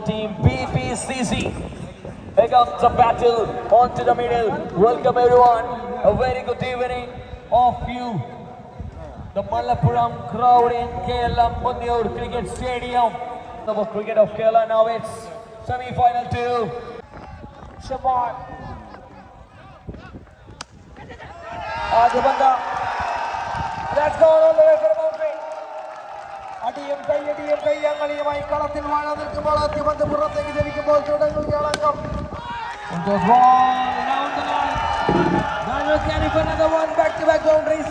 team BPCC. Pick up the battle onto the middle. Welcome everyone. A very good evening of you. The Malappuram crowd in Kerala Mundiur Cricket Stadium. The cricket of Kerala now it's semi-final two. Shabbat. Let's go all the referee. അടിയും കൈയടിയും കയ്യങ്ങളിയുമായി കളത്തിൽ വാഴ നിൽക്കുമ്പോൾ ആദ്യ പന്ത് പുറത്തേക്ക് ചലിക്കുമ്പോൾ തുടങ്ങുകയാണ് അംഗം It was ball down the line. Daniel Carey for another one back-to-back boundaries.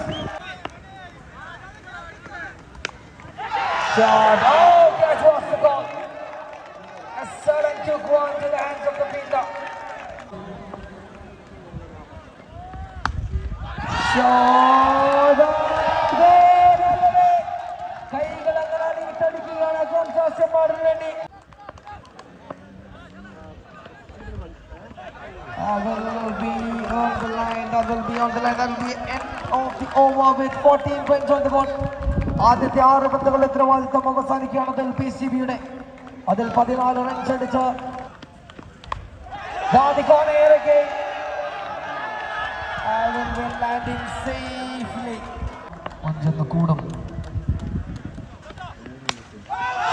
Shot. Oh, catch was the goal. A sudden took one to the hands of the fielder. Shot. On the line. That will be on the line. That will be end of the over with 14 points on the board. ആദ്യത്തെ ആറ് പന്തുകളുടെ ഉത്തരവാദിത്തം അവസാനിക്കുകയാണ് അതിൽ P C ബിയുടെ അതിൽ പതിനാല് runs അടിച്ച് കൂടും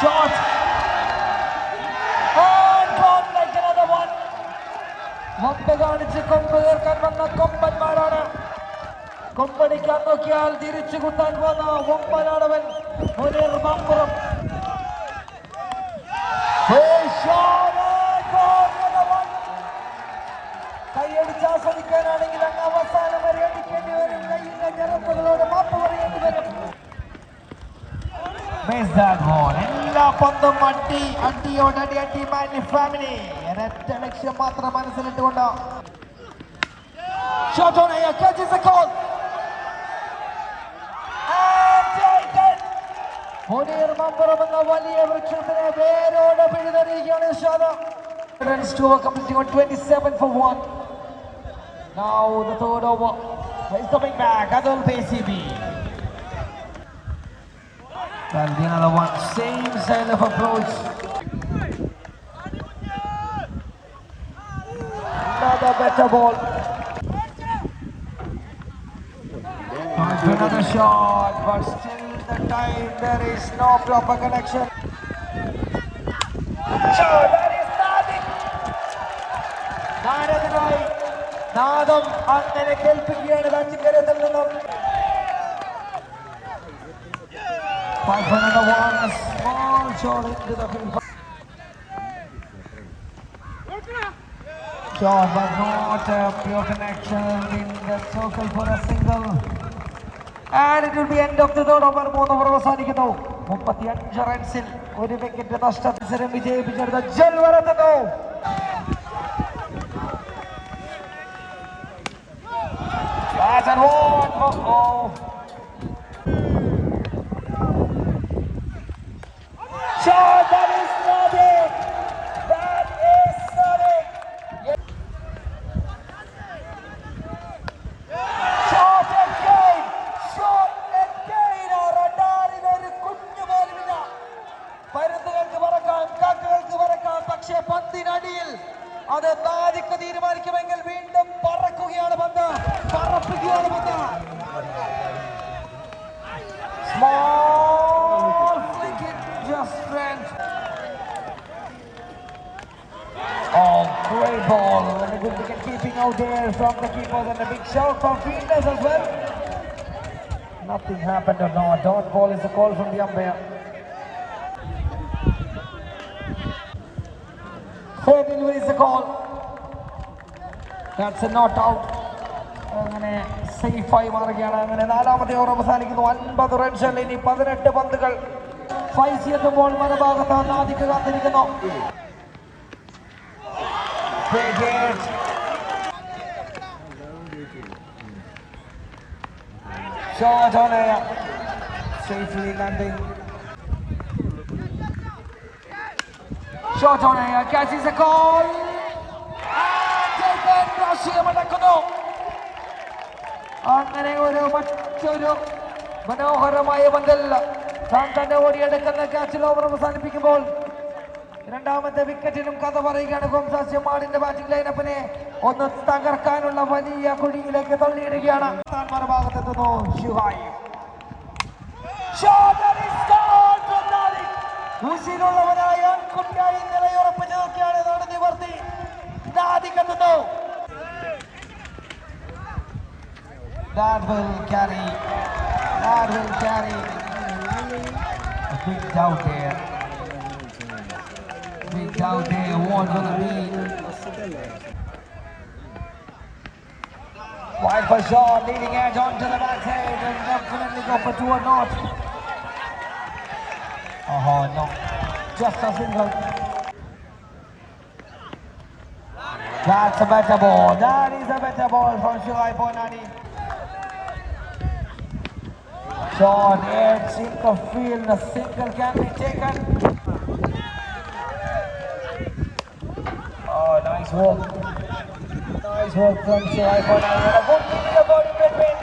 ഷോട്ട് കാണിച്ച് കൊമ്പ് തീർക്കാൻ വന്ന കൊമ്പന്മാരാണ്. കൊമ്പടിക്കാൻ നോക്കിയാൽ തിരിച്ചു കുത്താൻ പോന്ന വമ്പനാണവൻ മുനീർ മമ്പുറം. കൈയടിച്ച് ആസ്വദിക്കാനാണെങ്കിൽ അങ്ങ് അവസാനം വരെ അടിക്കേണ്ടി വരും കൈയിന്റെ ജനത്തുകളോട് മാപ്പ് പറയേണ്ടി വരും. Miss that ball. എല്ലാ പന്തും അടി അടിയോടടി അടി മാനി ഫാമിലി ഒരൊറ്റ ലക്ഷ്യം മാത്രം മനസ്സിലിട്ടുകൊണ്ട് Shot on here, catches the call. And taken. Muneer Mampuram എന്ന വലിയ വൃക്ഷത്തിനെ വേരോടെ പിഴുതെറിയുകയാണ് Shantha Runs to over completing on 27 for 1. Now the third over. He's coming back. Adol PCB. That'll be another one. Same style of approach. Another better ball. Tries for another shot, but still the time there is no proper connection. Shot, that is nothing. നാരദനായി നാദം അങ്ങനെ കേൾപ്പിക്കുകയാണ് രാജ്യക്കരത്തിൽ നിന്നും Five for another one, a small shot into the field. Shot, but not a pure connection in the circle for a single. And it will be end of the third over. മൂന്ന് over അവസാനിക്കുന്നു മുപ്പത്തി അഞ്ച് റൺസിൽ ഒരു wicket നഷ്ടമത്സരം വിജയിപ്പിച്ചെടുത്ത ജൽവരെത്തുന്നു That's a one. Oh, there from the keepers and a big shout from fielders as well. Nothing happened or no. A dot ball is a call from the umpire. Third delivery is the call. That's a not out. അങ്ങനെ സേഫായി മാറുകയാണ് അങ്ങനെ നാലാമത്തെ over അവസാനിക്കുന്നു അൻപത് runs ഇനി പതിനെട്ട് പന്തുകൾ ഫൈസി എത്തുമ്പോൾ മറുഭാഗത്ത് നാദിക്ക് കാത്തിരിക്കുന്നു Shot on air. Safely landing. Shot on air. Catches a call. And taken. Russia മടക്കുന്നു അങ്ങനെ ഒരു മറ്റൊരു മനോഹരമായ പന്തല്ല താൻ തന്നെ ഓടിയെടുക്കുന്ന ക്യാച്ചിൽ ഓവർ അവസാനിപ്പിക്കുമ്പോൾ രണ്ടാമത്തെ വിക്കറ്റിനും കഥ പറയുകയാണ് ഗോംസാസ്യമാടിന്റെ ബാറ്റിംഗ് ലൈനപ്പിനെ ഒന്ന് തകർക്കാനുള്ള വലിയ കുഴിയിലേക്ക് തള്ളിയിടുകയാണ് ഭാഗത്തെത്തുന്നു മറുഭാഗത്തെത്തുന്നു from Nadi. ആൺകുട്ടിയായി നിലയുറപ്പിച്ച് നോക്കിയാണ് നാട് നിവർത്തി നാദിക്കെത്തുന്നു That will carry. That will carry. A big doubt. Big doubt there. What will it be? Wide for Shaw, leading edge onto the backside and definitely go for two or not. Oh no, just a single. That's a better ball. That is a better ball from Shirai Bonani. Short edge, single field, a single can be taken. Nice walk. Nice walk from Shirai Bonani. And a good body between.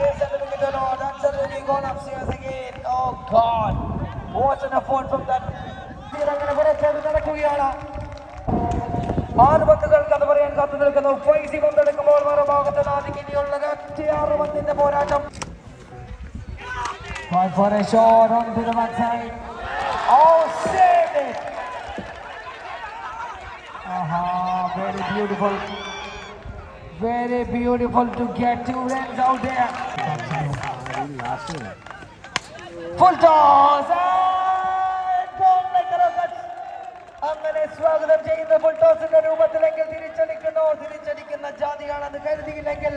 Is a little bit of no, that's a really gone upstairs again. Oh God. What an effort from that. അങ്ങനെ പുറത്തേക്ക് നടക്കുകയാണ് ആറ് പന്തുകൾ കഥ പറയാൻ കാത്തു നിൽക്കുന്നു ഫൈസി പന്തെടുക്കുമ്പോൾ മറുഭാഗത്ത് നാദിക്ക് ഇനിയുള്ളത് ഒറ്റയാറ് പന്തിന്റെ പോരാട്ടം Going for a shot onto the backside. Oh, saved it! Aha, very beautiful. Very beautiful to get two runs out there. Full toss and goal like a rocket. അങ്ങനെ സ്വാഗതം ചെയ്യുന്ന ഫുൾ ടോസിന്റെ രൂപത്തിലെങ്കിൽ തിരിച്ചടിക്കുന്നോ തിരിച്ചടിക്കുന്ന ജാതിയാണെന്ന് കരുതിയില്ലെങ്കിൽ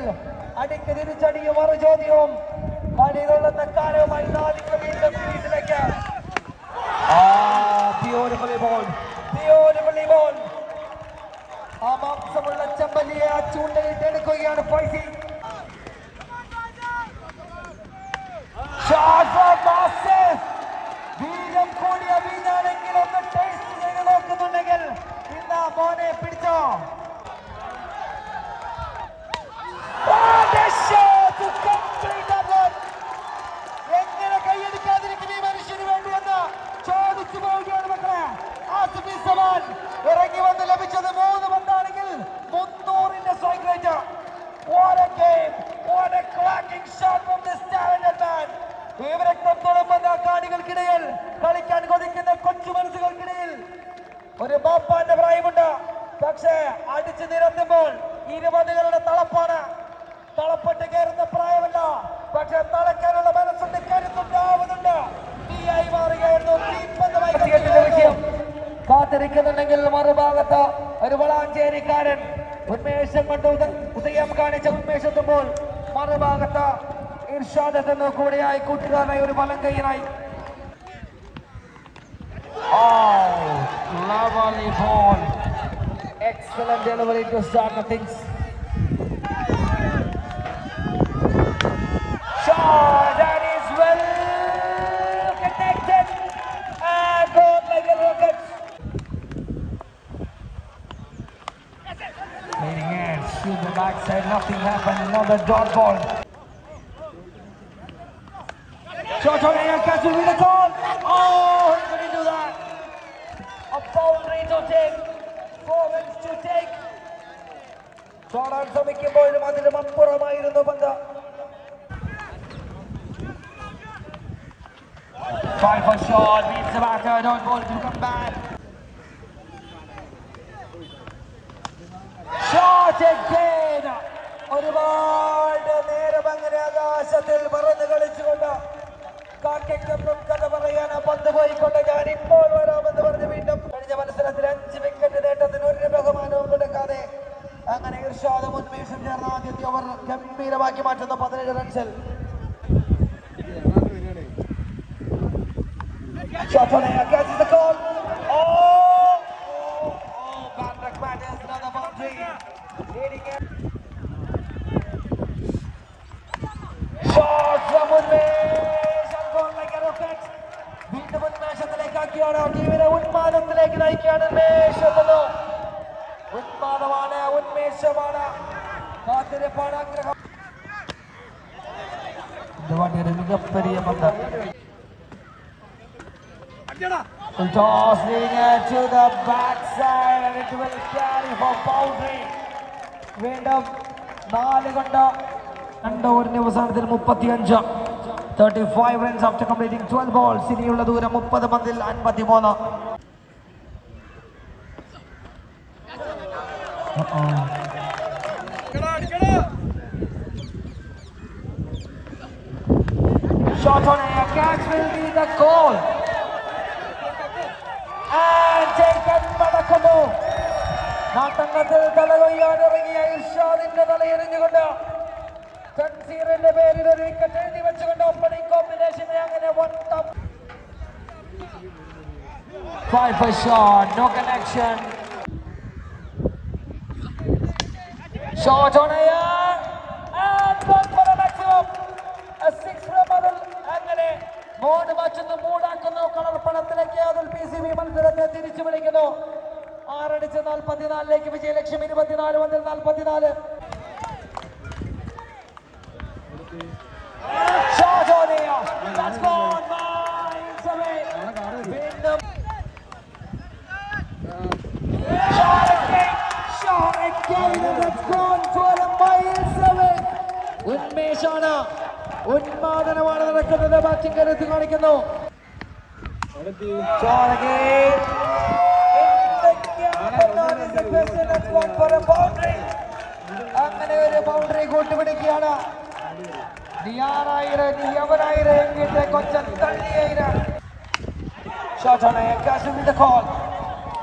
അടിക്ക് തിരിച്ചടിയും മറു ചോദ്യവും കളിയിലുള്ള തക്കാരവുമായി നാദിക്ക് വീണ്ടും ക്രീസിലേക്ക് ബ്യൂട്ടിഫുള്ളി ബോൾ ബ്യൂട്ടിഫുള്ളി ബോൾ ആ ആ ചൂണ്ടയിട്ട് എടുക്കുകയാണ് ഫൈസി. വീരം കൂടിയ വീഞ്ഞാണെങ്കിൽ ടേസ്റ്റ് ചെയ്ത് നോക്കുന്നുണ്ടെങ്കിൽ മോനെ പിടിച്ചോ പക്ഷേ അടിച്ചു നിരത്തുമ്പോൾ ഇരുപതുകളുടെ തളപ്പാണ്. തളപ്പെട്ട് കയറുന്ന പ്രായമല്ല. പക്ഷെ തളയ്ക്കാനുള്ള മനസ്സുണ്ട് കരുത്തുണ്ടാവുന്നുണ്ട് തീയായി മാറുകയായിരുന്നു. കാത്തിരിക്കുന്നുണ്ടെങ്കിൽ മറുഭാഗത്ത് ഒരു വളാഞ്ചേരിക്കാരൻ ഉന്മേഷം കൊണ്ട് ഉദയം കാണിച്ച ഉന്മേഷത്തുമ്പോൾ മറുഭാഗത്ത് ഇർഷാദത്തിന് കൂടെയായി കൂട്ടുകാരനായി ഒരു വലം കൈയിനായി Oh, lovely ball. Excellent delivery to start things. Shot that is well connected and gone like a rocket. Leading in, shoot the backside, nothing happened, another dot ball. Five for Sean. beats the batter, don't ball to come back. Shot again! ഒരുപാട് നേരം അങ്ങനെ ആകാശത്തിൽ പറന്ന് കളിച്ചുകൊണ്ട് കാക്കയ്ക്കൊപ്പം കഥ പറയാണ് പന്ത് പോയിക്കൊണ്ട് ഞാൻ ഇപ്പോൾ വരാമെന്ന് പറഞ്ഞ് വീണ്ടും കഴിഞ്ഞ മത്സരത്തിൽ അഞ്ച് വിക്കറ്റ് നേട്ടത്തിന് ഒരു ബഹുമാനവും കൊടുക്കാതെ അങ്ങനെ ഇർഷാദ് ഉന്മേഷം ചേർന്ന ആദ്യത്തെ ഓവർ ഗംഭീരമാക്കി മാറ്റുന്ന പതിനേഴ് റൺസിൽ Shot on air, catches the call. Oh! Oh! Oh! Bandrak batters another boundary. Leading it. Shot from Unmesh and gone like a rocket. വീണ്ടും ഉന്മേഷത്തിലേക്കാക്കിയാണ് ടീമിനെ ഉന്മാദത്തിലേക്ക് നയിക്കുകയാണ് ഉന്മേഷ് എത്തുന്നു ഉന്മാദമാണ് ഉന്മേഷമാണ് കാത്തിരിപ്പാണ് ആഗ്രഹം ഇത് വണ്ടിയുടെ മികപ്പെരിയ പന്ത് Tossing it to the backside and it will carry for boundary. വീണ്ടും നാല് കണ്ട രണ്ട് ഓവറിന്റെ അവസാനത്തിൽ മുപ്പത്തിയഞ്ച്. Thirty five runs after completing twelve balls ഇനിയുള്ള ദൂരം മുപ്പത് പന്തിൽ അൻപത്തി മൂന്ന് Shot on air, catch will be the goal. മടക്കുന്നു നാട്ടങ്ങത്തിൽ തലകൊയ്യാൻ ഇറങ്ങിയ ഇർഷാദിന്റെ തലയെറിഞ്ഞുകൊണ്ട് തൻസീറിന്റെ പേരിൽ ഒരു വിക്കറ്റ് എഴുതി വെച്ചുകൊണ്ട് ഓപ്പണിംഗ് കോമ്പിനേഷനെ അങ്ങനെ വൺ ടം Five for shot, no connection. Shot on air and one for the maximum. A six അങ്ങനെ മോഡ് വച്ചെന്ന് മൂടാക്കുന്നു കളർപ്പണത്തിലേക്ക് മത്സരത്തെ തിരിച്ചു വിളിക്കുന്നു. ആറടിച്ച് നാൽപ്പത്തിനാലിലേക്ക് വിജയലക്ഷ്യം ഇരുപത്തിനാല് പന്തിൽ നാൽപ്പത്തിനാല്. ഉന്മേഷാണ്. ഉന്മാദനമാണ് നടക്കുന്നത്. ബാറ്റിംഗ് കരുത്തിൽ കാണിക്കുന്നു. അങ്ങനെ ഒരു ബൗണ്ടറി കൂട്ടുപിടിക്കുകയാണ് നീയാറായിരം നീ അവരായിരം എങ്കിട്ട് കൊച്ചൻ തള്ളിയായിരം Shot on air, catching with the call.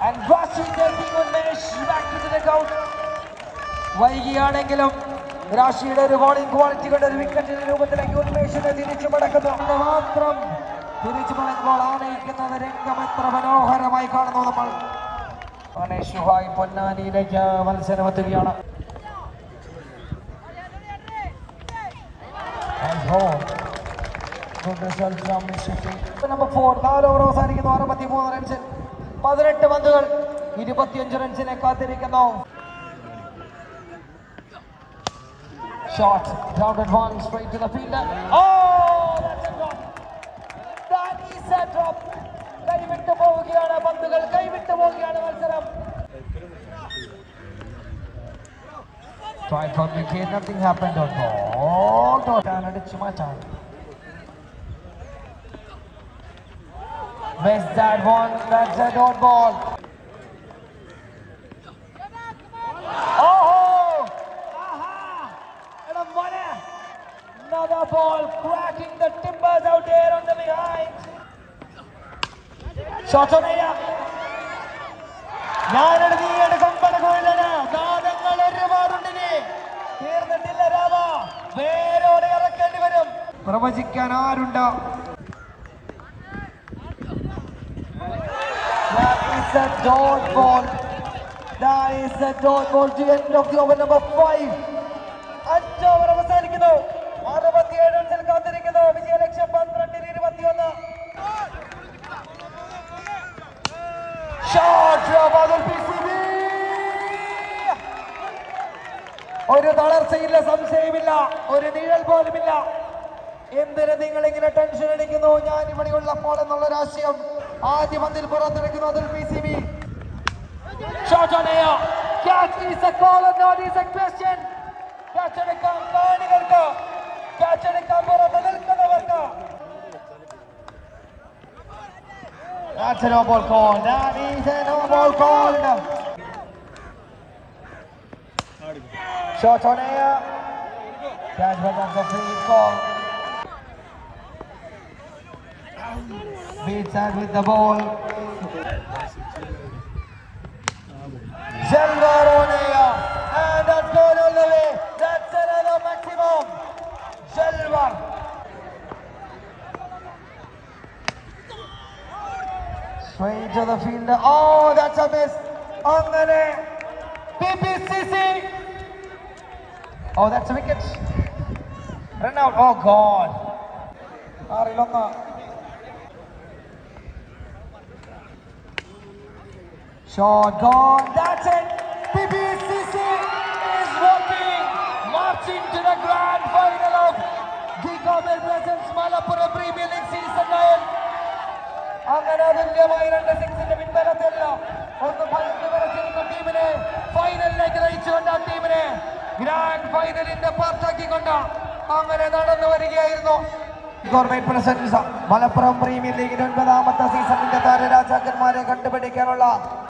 And Rashi taking Unmesh back to the dugout. വൈകിയാണെങ്കിലും രാശിയുടെ ഒരു ബോളിംഗ് ക്വാളിറ്റി കൊണ്ട് ഒരു വിക്കറ്റിന്റെ രൂപത്തിലേക്ക് ഉന്മേഷിനെ തിരിച്ചു മടക്കുന്നു മാത്രം തിരിച്ചു മടങ്ങുമ്പോൾ ആനയിക്കുന്നത് രംഗം എത്ര മനോഹരമായി കാണുന്നു നമ്മൾ. ഗണേഷുഹായ് പൊന്നാനിയിലേക്ക് മത്സരം എത്തുകയാണ്. അവസാനിക്കുന്നു. അറുപത്തി മൂന്ന് റൺസ് പതിനെട്ട് പന്തുകൾ. ഇരുപത്തിയഞ്ച് റൺസിനെ കാത്തിരിക്കുന്നു. Shot grounded one straight to the fielder. Oh, പന്തുകൾ കൈവിട്ടു പോവുകയാണ് മത്സരം Try for wicket, nothing happened on ball. Dot അടിച്ചു മാറ്റാൻ Missed that one. That's a dot ball. Oh! Aha! And a money. Another ball cracking the timbers out there on the behind. Air. ഞാനെടുത്ത് ഈ എടുക്കും പലകോയിലാണ് ദാനങ്ങൾ ഒരുപാടുണ്ടിനി. തീർന്നിട്ടില്ല രാമ. വേരോടെ ഇറക്കേണ്ടി വരും. പ്രവചിക്കാൻ ആരുണ്ടോ? That is a dot ball. That is a dot ball to end of the over number five. അഞ്ച് ഓവർ അവസാനിക്കുന്നു. അറുപത്തിയേഴ് റൺസിൽ കാത്തിരിക്കുന്നു. വിജയലക്ഷ്യം പന്ത്രണ്ടിന് ഇരുപത്തിയൊന്ന് Shot from Adul PCB. ഒരു തളർച്ചയില്ല സംശയമില്ല ഒരു നിഴൽ പോലുമില്ല. എന്തിന് നിങ്ങൾ ഇങ്ങനെ ടെൻഷൻ അടിക്കുന്നു? ഞാൻ ഇവിടെ ഉള്ളപ്പോൾ എന്നുള്ള രാഷ്ട്രീയം ആദ്യ പന്തിൽ പുറത്തെടുക്കുന്നു അതിൽ പി സി ബി. കാണികൾക്ക്. ഓൺ പുറത്ത് catch That's a no ball call. That is a no ball called. Shot on air. Catch but that's a free call. Beats that with the ball. Silver on air. And that's gone all the way. That's another maximum. Silver. Straight to the fielder. Oh, that's a miss. അങ്ങനെ PPCC. Oh, that's a wicket. Run out. Oh, God. ആറിലൊന്ന് Shot gone. That's അങ്ങനെ അതുല്യമായ രണ്ട് സിക്സിന്റെ പിൻബലത്തിൽ ഒന്ന് പന്ത് നിറച്ചിരുന്ന ടീമിനെ ഫൈനലിലേക്ക് നയിച്ചുകൊണ്ട് ആ ടീമിനെ ഗ്രാൻഡ് ഫൈനലിന്റെ പാർട്ടാക്കിക്കൊണ്ട് അങ്ങനെ നടന്നു വരികയായിരുന്നു. ഗവൺമെന്റ് പ്രസൻസ് മലപ്പുറം പ്രീമിയർ ലീഗിന്റെ ഒൻപതാമത്തെ സീസണിന്റെ താരരാജാക്കന്മാരെ കണ്ടുപിടിക്കാനുള്ള